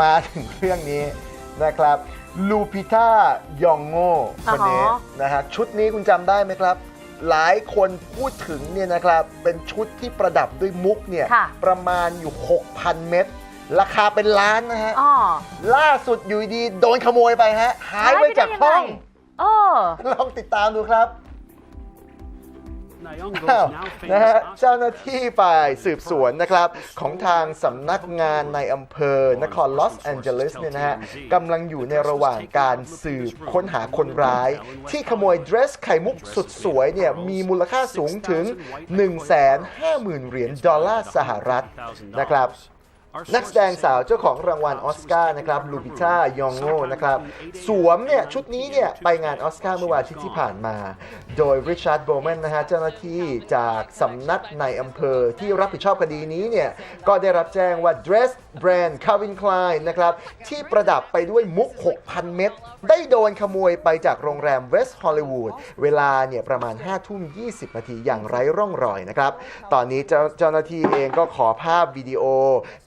มาถึงเรื่องนี้นะครับลูพิต้ายองโง่คนนี้อ๋อนะฮะชุดนี้คุณจำได้ไหมครับ หลายคนพูดถึงเนี่ยนะครับเป็นชุดที่ประดับด้วยมุกเนี่ยค่ะประมาณอยู่ 6,000 เม็ดราคาเป็นล้านนะฮะอ๋อล่าสุดอยู่ดีๆโดนขโมยไปฮะหายไปจากห้องโอ้ลองติดตามดูครับ นะฮะ famous เจ้าหน้าที่ฝ่ายสืบสวนนะครับ ของทางสำนักงานในอำเภอนครลอสแอนเจลิสเนี่ยนะฮะกำลังอยู่ในระหว่างการสืบค้นหาคนร้าย ที่ขโมยเดรสไข่มุกสุดสวยเนี่ยมีมูลค่าสูงถึง 150,000 เหรียญดอลลาร์สหรัฐนะครับ นักแสดงสาวเจ้าของรางวัลออสการ์นะครับลูบิต้ายองโง่นะครับสวมเนี่ยชุดนี้เนี่ยไปงานออสการ์เมื่อวันอาทิตย์ที่ผ่านมา โดยริชาร์ดโบแมนนะฮะเจ้าหน้าที่จากสำนักในอำเภอที่รับผิดชอบคดีนี้เนี่ยก็ได้รับแจ้งว่า Dress Brand Calvin Klein นะครับที่ประดับไปด้วยมุก 6,000 เม็ดได้โดนขโมยไปจากโรงแรมเวสต์ฮอลลีวูดเวลาเนี่ยประมาณ5ทุ่ม20 นาทีอย่างไร้ร่องรอยนะครับตอนนี้เจ้าเจ้าหน้าที่เองก็ขอภาพวิดีโอ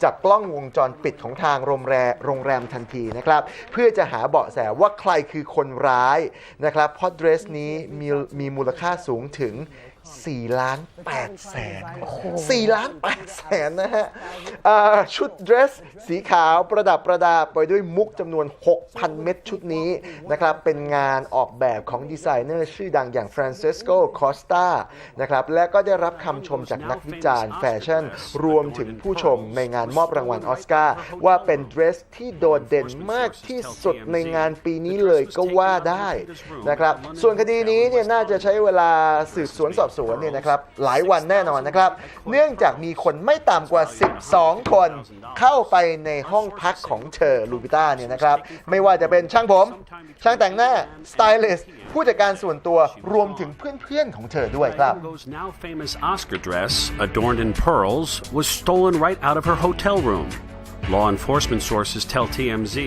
จากกล้องวงจรปิดของทางโรงแรมโรงแรมทันทีนะครับเพื่อจะหาเบาะแสว่าใครคือคนร้ายนะครับเพราะเดรสนี้มีมีมูลค่าสูงถึง 4ล้าน8แสน4ล้าน8แสนนะฮะอ่าชุดเดรสสีขาวประดับประดาไปด้วยมุกจำนวน 6,000 เม็ดชุดนี้นะครับเป็นงานออกแบบของดีไซเนอร์ชื่อดังอย่างฟรานซิสโกคอสตานะครับและก็ได้รับคำชมจากนักวิจารณ์แฟชั่น รวมถึงผู้ชมในงานมอบรางวัลออสการ์ว่าเป็นเดรสที่โดดเด่นมากที่สุดในงานปีนี้เลยก็ว่าได้นะครับส่วนคดีนี้เนี่ยน่าจะใช้เวลาสืบสวนสอบสวนเนี่ยนะครับหลายวันแน่นอนนะครับ เนื่องจากมีคนไม่ต่ำกว่า 12 คนเข้าไปในห้องพักของเธอลูบิต้าเนี่ยนะครับ ไม่ว่าจะเป็นช่างผม ช่างแต่งหน้าสไตลิสต์ผู้จัดการส่วนตัวรวมถึงเพื่อนๆของเธอด้วยครับ Nyong'o's now famous Oscar dress, adorned in pearls, was stolen right out of her hotel room. Law enforcement sources tell TMZ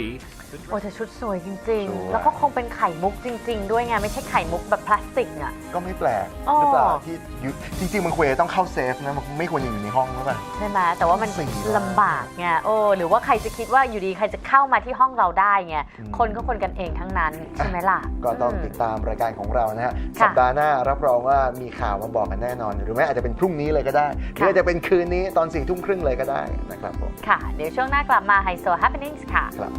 โอ้แต่ชุดสวยจริงๆแล้วก็คงเป็นไข่มุกจริง ๆ ด้วยไง ไม่ใช่ไข่มุกแบบพลาสติกอะ ก็ไม่แปลกอ๋อ หรือเปล่าที่อยู่จริงๆมันควรจะต้องเข้าเซฟนะมันไม่ควรอยู่ในห้องหรือเปล่า ใช่ไหมแต่ว่ามันสี่ลำบากไงโอ้หรือว่าใครจะคิดว่าอยู่ดีใครจะเข้ามาที่ห้องเราได้ไงคนก็คนกันเองทั้งนั้น ใช่ไหมล่ะก็ต้องมติดตามรายการของเรานะฮะค่ะสัปดาห์หน้ารับรองว่ามีข่าวมาบอกกันแน่นอน หรือไม่อาจจะเป็นพรุ่งนี้เลยก็ได้หรือค่ะ อาจจะเป็นคืนนี้ตอนสี่ทุ่มครึ่งเลยก็ได้นะครับผม ค่ะ เดี๋ยวช่วงหน้ากลับมาไฮโซ happenings ค่ะ ครับ